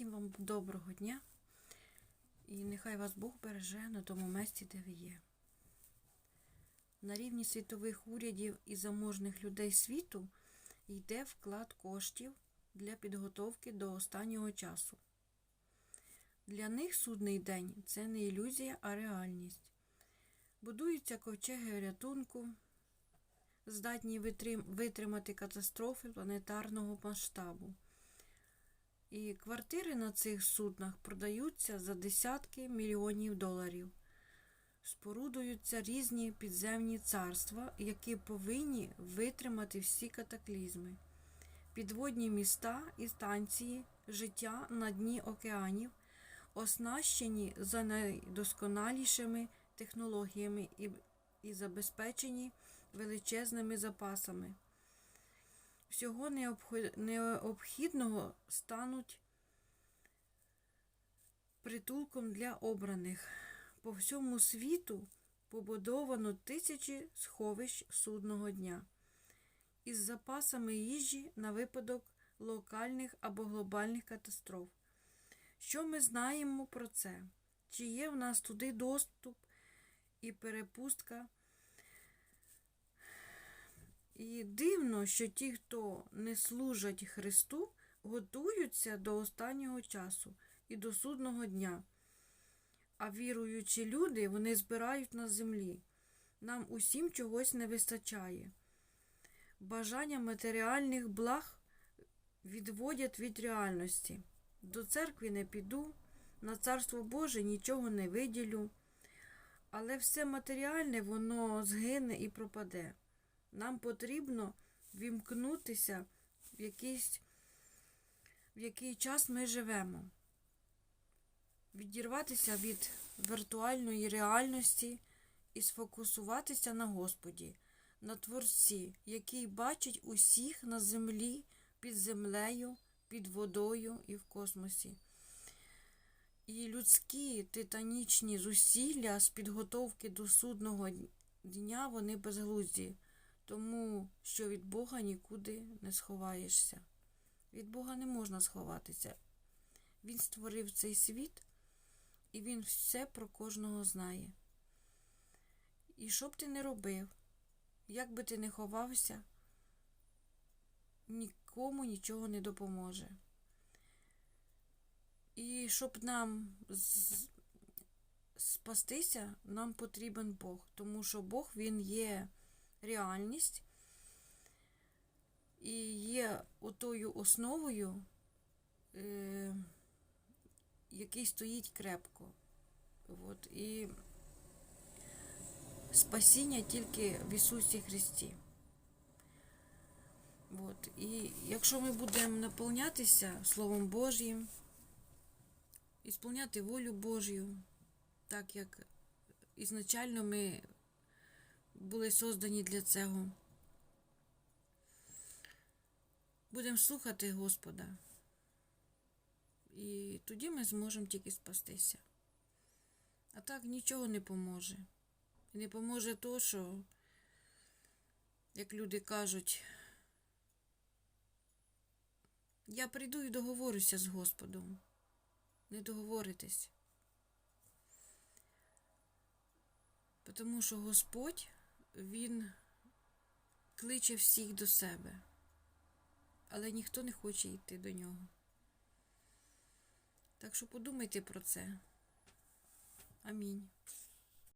Всім вам доброго дня і нехай вас Бог береже на тому місці, де ви є. На рівні світових урядів і заможних людей світу йде вклад коштів для підготовки до останнього часу. Для них судний день це не ілюзія, а реальність. Будуються ковчеги рятунку, здатні витрим- витримати катастрофи планетарного масштабу. І квартири на цих суднах продаються за десятки мільйонів доларів. Спорудуються різні підземні царства, які повинні витримати всі катаклізми. Підводні міста і станції життя на дні океанів, оснащені за найдосконалішими технологіями і, забезпечені величезними запасами всього необхідного стануть притулком для обраних. По всьому світу побудовано тисячі сховищ судного дня із запасами їжі на випадок локальних або глобальних катастроф. Що ми знаємо про це? Чи є в нас туди доступ і перепустка? Дивно, що ті, хто не служать Христу, готуються до останнього часу і до судного дня. А віруючі люди вони збирають на землі. Нам усім чогось не вистачає. Бажання матеріальних благ відводять від реальності. До церкви не піду, на царство Боже нічого не виділю. Але все матеріальне воно згине і пропаде. Нам потрібно вімкнутися в якийсь, в який час ми живемо, відірватися від віртуальної реальності і сфокусуватися на Господі, на Творці, який бачить усіх на землі, під землею, під водою і в космосі. І людські титанічні зусилля з підготовки до судного дня вони безглузді тому що від Бога нікуди не сховаєшся. Від Бога не можна сховатися. Він створив цей світ, і Він все про кожного знає. І що б ти не робив, як би ти не ховався, нікому нічого не допоможе. І щоб нам спастися, нам потрібен Бог, тому що Бог Він є реальність і є отою основою, е, який стоїть крепко. От, і спасіння тільки в Ісусі Христі. От, і якщо ми будемо наповнятися Словом Божим, ісполняти волю Божю, так як ізначально ми були создані для цього. Будемо слухати Господа. І тоді ми зможемо тільки спастися. А так нічого не поможе. І не поможе то, що, як люди кажуть, я прийду і договорюся з Господом. Не договоритесь. Тому що Господь він кличе всіх до себе, але ніхто не хоче йти до нього. Так що подумайте про це. Амінь.